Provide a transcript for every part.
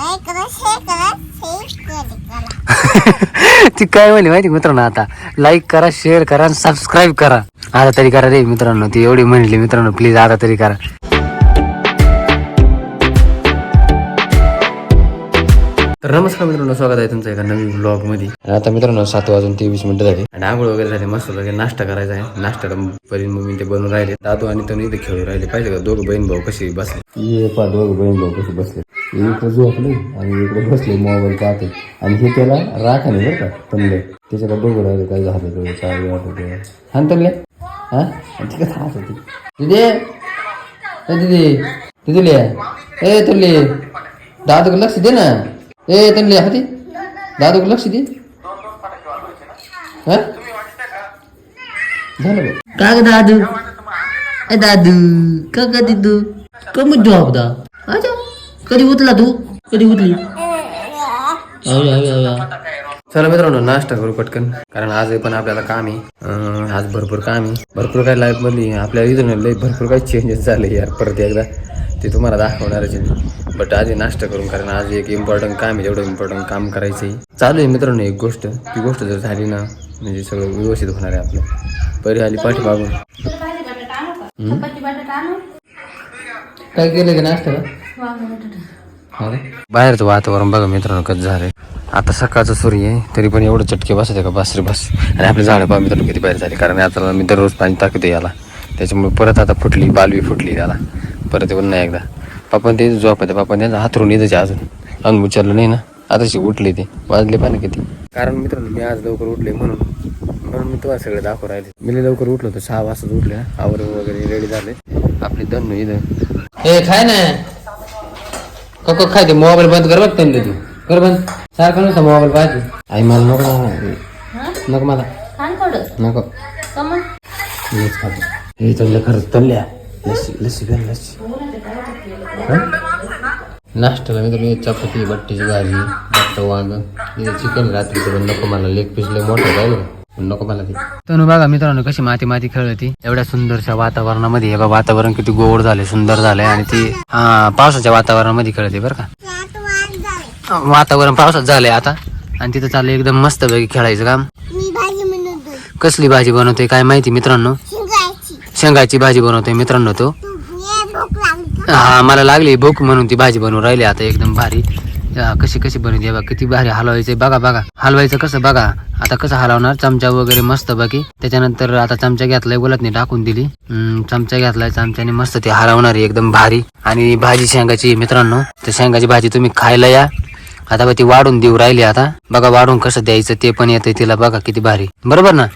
ती काय म्हणली माहिती मित्रांनो आता? लाईक करा शेअर करा आणि सबस्क्राईब करा. आता तरी करा रे मित्रांनो ती एवढी म्हणली मित्रांनो प्लीज आता तरी करा. तर नमस्कार मित्रांनो स्वागत आहे तुमचं एका नवीन ब्लॉगमध्ये आता मित्रांनो सात वाजून तेवीस मिनिटं झाली. आणि आंघोळ वगैरे झाले मस्त वगैरे नाश्ता करायचा आहे. नाश्ता परी मम्मी ते बनवून राहिले. दादू आणि तो इथे खेळून राहिले. पाहिजे का? दोघं बहीण भाऊ कशी बसले? ये पा दोघं बहीण भाऊ कशी बसले. इकडे झोपले आणि इकडे बसले मोबाईल पाहते. आणि हे त्याला राखाने बरं का तनले. त्याच्याकडे बघू राहिले काय झालं ते काय वाटत हा तनले. हा? ते कसं हात होती. दिदे! ए दिदी! दिदीले. ए तुले दादूक लक्ष दे ना. ए तनले हाती. दादूक लक्ष दे. हा? झालं बघ का ग दादू? ए दादू. का का दिदू? कमी जॉब दा अच्छा कधी उठला तू? कधी उठली? चला मित्रांनो नाश्ता करू पटकन. कारण आज पण आपल्याला काम आहे. आज भरपूर काम आहे. भरपूर काही लाईफमध्ये आपल्या इथून भरपूर काही चेंजेस झाले यार परत एकदा. ते तुम्हाला दाखवणारच आहे बट आज नाश्ता करून कारण आज एक इम्पॉर्टंट काम आहे तेवढं इम्पॉर्टंट काम करायचं आहे. चालू आहे मित्रांनो एक गोष्ट. ती गोष्ट जर झाली ना म्हणजे सगळं व्यवस्थित होणार आहे आपलं. परी आली पाठी मागून. काय केलं का नाश्ता बाहेरचं वातावरण बघा मित्रांनो कसं झालंय. आता सकाळचं सूर्य आहे तरी पण एवढं चटके बसत का? बस रे बस. आणि आपले झाडं पहा मित्रांनो किती बाहेर झाले. कारण आता मी दररोज पाणी टाकते याला. त्याच्यामुळे परत आता फुटली बालवी फुटली त्याला परत येऊन नाही एकदा. पापा ते झोप आहे पापा त्यांचा हातरून येतच अजून. अजून उचललं नाही ना. आताशी उठले ते. वाजले पाहिजे किती. कारण मित्रांनो मी आज लवकर उठले म्हणून. म्हणून मी तुम्हाला सगळे दाखवू राहिले. मी लवकर उठलो होतो. सहा वाजता उठले आवर वगैरे रेडी झाले. आपले दन्नू इथं. हे खाय ना. कको खाय ते मोबाईल बंद कर बघ त्यांनी तू. कर बंद. सारखं नुसतं मोबाईल पाहिजे आई मला नको ना नको मला. नको. मीच खातो. हे चाललं खरंच तल्ल्या लस्सी लस्सी प्या लस्सी. नाश्त्याला मी तुम्ही चपाती बट्टीची भाजी बट्ट वांग. चिकन रात्री पण नको मला. लेग पीस लय मोठं जाईल नको मला ते. तनु बघा मित्रांनो कशी माती माती खेळती. एवढ्या सुंदरशा वातावरणामध्ये हे बघा वातावरण किती गोड झाले सुंदर झालंय आणि ती हा पावसाच्या वातावरणामध्ये खेळते बरं का. वातावरण पावसात झालंय आता. आणि तिथं चाललं एकदम मस्त पैकी खेळायचं काम. मी भाजी म्हणत होते कसली भाजी बनवते काय माहिती मित्रांनो? शिंगायची शेंगाची भाजी बनवते मित्रांनो तो. तू ये भूक लागली का? हा मला लागली भूक म्हणून ती भाजी बनवून राहिली आता एकदम भारी. कशी कशी बनवते बघा किती भारी हलवायचे बघा बघा. हलवायचं कसं बघा. आता कसं हलवणार? चमचा वगैरे मस्त बाकी त्याच्यानंतर आता चमचा घेतलाय बोलत टाकून दिली. चमचा घेतलाय चमच्याने मस्त ते हलवणार एकदम भारी. आणि भाजी शेंगाची मित्रांनो तर शेंगाची भाजी तुम्ही खायला या. आता बघ ती वाढून देऊ राहिली आता. बघा वाढून कसं द्यायचं ते पण येतंय तिला. बघा किती भारी. बरोबर ना?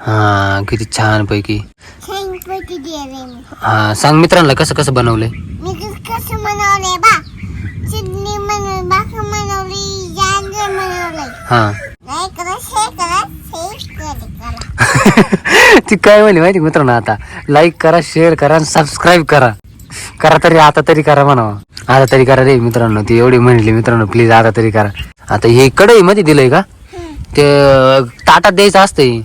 हा किती छान पैकी हा सांग मित्रांना कसं कसं बनवलंय मी कसं कसं बनवलंय बा चिडणी बनव बाक बनवली जांगर बनवलंय हा. ती काय म्हणली माहिती मित्रांनो आता? लाईक करा शेअर करा आणि सबस्क्राईब करा. करा तरी आता तरी करा म्हणावा. आता तरी करा रे मित्रांनो ती एवढी म्हणली मित्रांनो प्लीज आता तरी करा. आता हे कडई मध्ये दिलंय का? ते ताटात द्यायचं असतंय.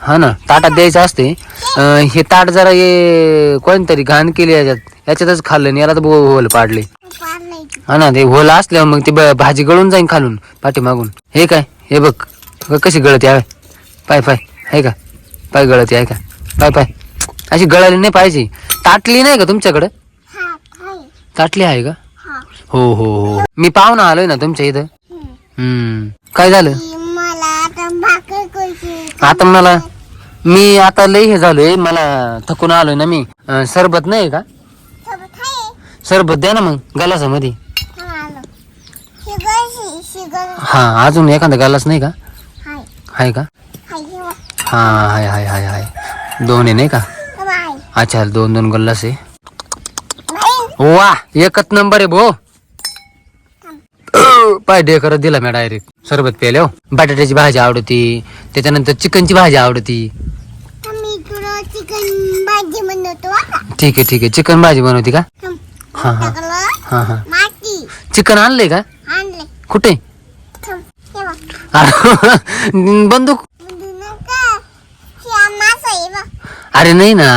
हा ना ताटात द्यायचं असते हे ताट जरा हे कोणतरी घाण केली याच्यात. याच्यातच खाल्लं आणि याला तर बो- होल पाडले. हा ना ते होल असल्यावर मग ती ब- भाजी गळून जाईन खालून पाठीमागून. हे काय? हे बघ बघ कशी गळती आहे. पाय पाय आहे का? पाय गळती आहे का? पाय पाय. अशी गळाली नाही पाहिजे. ताटली नाही का तुमच्याकडं? हा काय ताटली आहे का? हा. हो हो हो. मी पाहुणा आलोय ना तुमच्या इथं. हम्म. हम्म काय झालं? मला आता भाकर करायची आता मला मी आता लय हे झालोय मला थकून आलोय ना मी. अं, सरबत नाही का? सोबत आहे. सरबत द्या ना मग गलासामध्ये हा आलो शिगर शि- शिगर हा अजून एखादा गलास नाही का? हाय. आहे का? हा हाय हाय हाय हाय. दोन आहे नाही का? अच्छा दोन दोन गल्लास आहे. वा एकच नंबर आहे भो. पाय डे करत दिला मी डायरेक्ट सरबत प्याले हो. बटाट्याची भाजी आवडती त्याच्यानंतर चिकनची भाजी आवडती. ठीक आहे ठीक आहे. चिकन भाजी बनवती का. हा. हा हा. हा चिकन आणलंय का? कुठे? थांब तेव्हा बंदूक. आहे अरे नाही ना.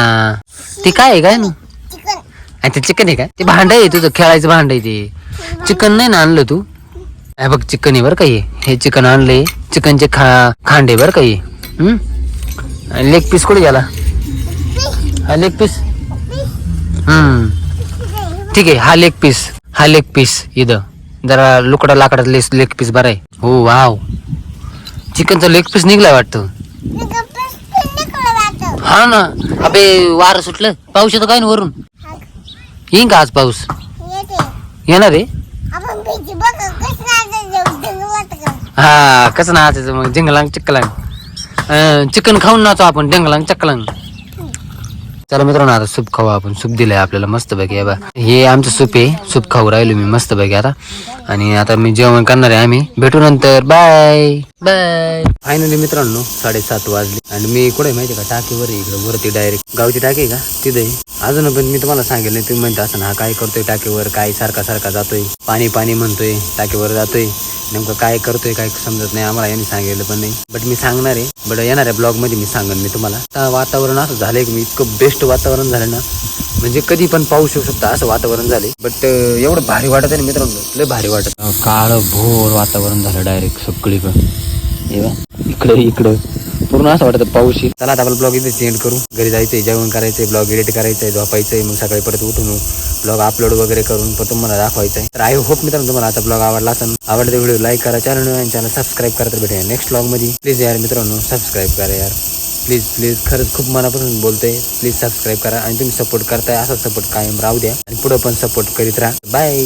ते काय आहे काय ना चिकन. आणि ते चिकन आहे का ते भांड आहे तुझं खेळायचं भांड आहे ते. चिकन. नाही ना आणलं तू? हे बघ चिकन आहे बरं का हे. हे चिकन आणलंय. चिकनचे खा खांडे बरं का हे. हम्म? लेग पीस कुठे गेला? हा लेग पीस हम्म. ठीक आहे हा लेग पीस हा लेग पीस इथं. जरा लुकडा लाकडा लेग पीस बरा आहे. हो वाव. चिकनचा लेग पीस निघलाय वाटतं. हा ना. अबे वारं सुटलं. पाऊस येतो काय ना वरून? येईन का आज पाऊस? येणार आहे? कसं हा कसं नाचायचं मग? जिंगलांग चिकलांग चिकन खाऊन नाचो आपण. डिंगलांग चकलांग चला मित्रांनो आता सूप खाऊ आपण. सूप दिलंय आपल्याला मस्त पैकी बा हे आमचं सूप आहे. सूप खाऊ राहिलो मी मस्त पैकी आता. आणि आता मी जेवण करणार आहे आम्ही. भेटू नंतर. बाय बाय फायनली मित्रांनो साडेसात वाजले. आणि मी कुठे माहिती का? टाकीवर इकडे. वरती डायरेक्ट गावची टाकी आहे का? तिथे अजून पण मी तुम्हाला सांगेल तुम्ही म्हणता असं हा काय करतोय टाकीवर? काय सारखा सारखा जातोय? पाणी पाणी म्हणतोय टाकीवर जातोय. नेमकं काय करतोय काय समजत नाही आम्हाला यांनी सांगितलं पण नाही. बट मी सांगणार आहे बट येणाऱ्या ब्लॉगमध्ये मी सांगेन मी तुम्हाला. आता वातावरण असं झालंय की मी इतकं बेस्ट वातावरण झालं ना म्हणजे कधी पण पाऊस येऊ शकता असं वातावरण झाले बट एवढं भारी वाटत आहे मित्रांनो लय भारी वाटत. काळ भोर वातावरण झालं डायरेक्ट सगळीकडं. इकडे इकडं इकडं. पूर्ण असं वाटतं पाऊस येईल. चला आता आपला ब्लॉग इथे चेंज करू. घरी जायचंय जेवण करायचंय ब्लॉग एडिट करायचंय झोपायचंय मग सकाळी परत उठून ब्लॉग अपलोड वगैरे करून पण तुम्हाला दाखवायचंय. तर आय होप मित्रांनो तुम्हाला आता ब्लॉग आवडला असेल. आवडते व्हिडिओ लाईक करा चॅनल चॅनल सबस्क्राईब करा तर भेटूया नेक्स्ट ब्लॉगमध्ये. प्लीज यार मित्रांनो सबस्क्राईब करा यार. प्लीज प्लीज खरंच खूप मनापासून बोलतोय. प्लीज सबस्क्राईब करा आणि तुम्ही सपोर्ट करताय असा सपोर्ट कायम राहू द्या. आणि पुढं पण सपोर्ट करीत राहा. बाय